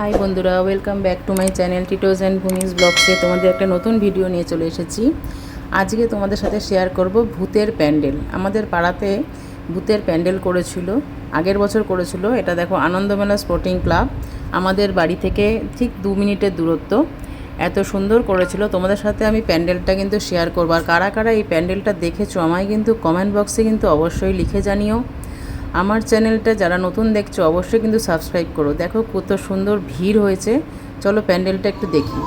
High বন্ধুরা welcome back to my channel Tito's and Bhumi's ব্লগসে তোমাদের একটা নতুন ভিডিও নিয়ে চলে এসেছি। আজকে তোমাদের সাথে শেয়ার করব ভূতের প্যান্ডেল। আমাদের পাড়াতে ভূতের প্যান্ডেল করেছিল, আগের বছর করেছিল। এটা দেখো, আনন্দমেলা স্পোর্টিং ক্লাব আমাদের বাড়ি থেকে ঠিক দু মিনিটের দূরত্ব। এত সুন্দর করেছিল। তোমাদের সাথে আমি প্যান্ডেলটা কিন্তু শেয়ার করব। আর কারা কারা এই প্যান্ডেলটা দেখেছ, আমায় কিন্তু কমেন্ট বক্সে কিন্তু অবশ্যই লিখে জানিও। আমার চ্যানেলটা যারা নতুন দেখছ, অবশ্যই কিন্তু সাবস্ক্রাইব করো। দেখো কত সুন্দর ভিড় হয়েছে। চলো প্যান্ডেলটা একটু দেখি।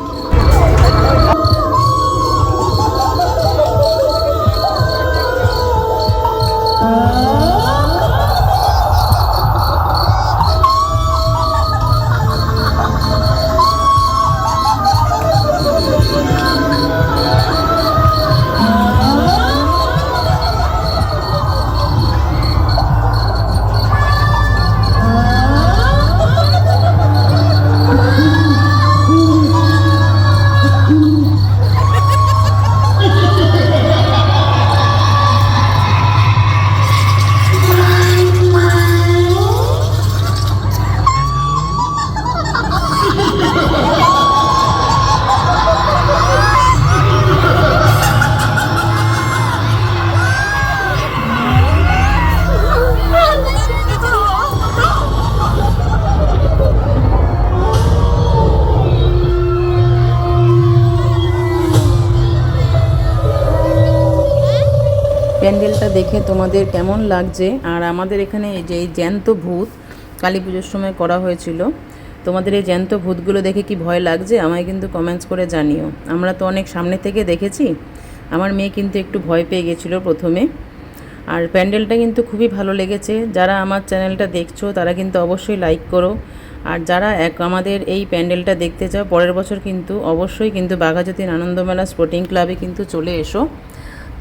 প্যান্ডেলটা দেখে তোমাদের কেমন লাগছে? আর আমাদের এখানে যে এই জ্যান্ত ভূত, কালী পুজোর সময় করা হয়েছিল, তোমাদের এই জ্যান্ত ভূতগুলো দেখে কি ভয় লাগছে? আমায় কিন্তু কমেন্টস করে জানিও। আমরা তো অনেক সামনে থেকে দেখেছি, আমার মেয়ে কিন্তু একটু ভয় পেয়ে গেছিল প্রথমে। আর প্যান্ডেলটা কিন্তু খুবই ভালো লেগেছে। যারা আমার চ্যানেলটা দেখছ, তারা কিন্তু অবশ্যই লাইক করো। আর যারা এক আমাদের এই প্যান্ডেলটা দেখতে চাও, পরের বছর কিন্তু অবশ্যই কিন্তু বাঘাযতীন আনন্দমেলা স্পোর্টিং ক্লাবে কিন্তু চলে এসো।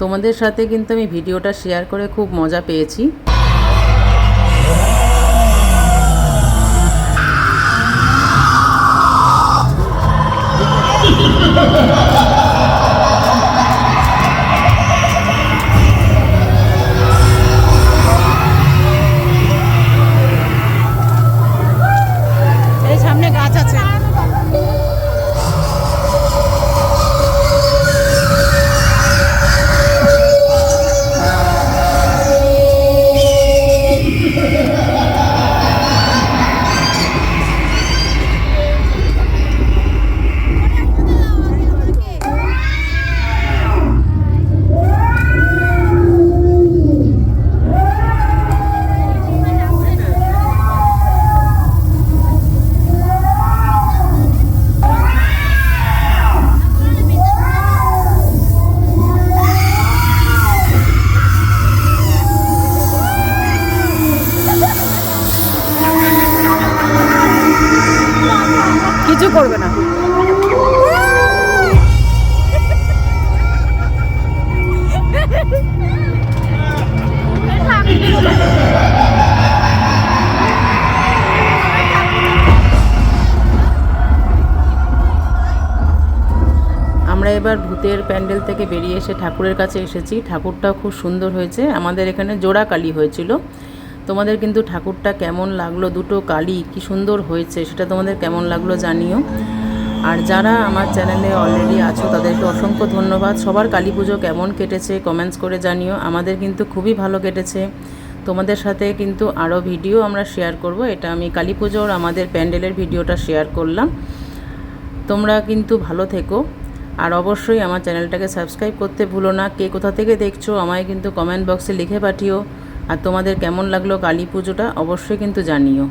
তোমাদের সাথে কিন্তু আমি ভিডিওটা শেয়ার করে খুব মজা পেয়েছি। করবে না। আমরা এবার ভূতের প্যান্ডেল থেকে বেরিয়ে এসে ঠাকুরের কাছে এসেছি। ঠাকুরটাও খুব সুন্দর হয়েছে। আমাদের এখানে জোড়া কালী হয়েছিল। তোমাদের কিন্তু ঠাকুরটা কেমন লাগল? দুটো কালী, কি সুন্দর হয়েছে, সেটা তোমাদের কেমন লাগল জানিও। আর যারা আমার চ্যানেলে অলরেডি আছো, তাদেরকে অসংখ্য ধন্যবাদ। সবার কালী পুজো কেমন কেটেছে কমেন্টস করে জানিও। আমাদের কিন্তু খুবই ভালো কেটেছে। তোমাদের সাথে কিন্তু আরও ভিডিও আমরা শেয়ার করব। এটা আমি কালী পুজোর আমাদের প্যান্ডেলের ভিডিওটা শেয়ার করলাম। তোমরা কিন্তু ভালো থেকো। আর অবশ্যই আমার চ্যানেলটাকে সাবস্ক্রাইব করতে ভুলো না। কে কোথা থেকে দেখছ, আমায় কিন্তু কমেন্ট বক্সে লিখে পাঠিও। আর তোমাদের কেমন লাগল কালী পুজোটা অবশ্যই কিন্তু জানিও।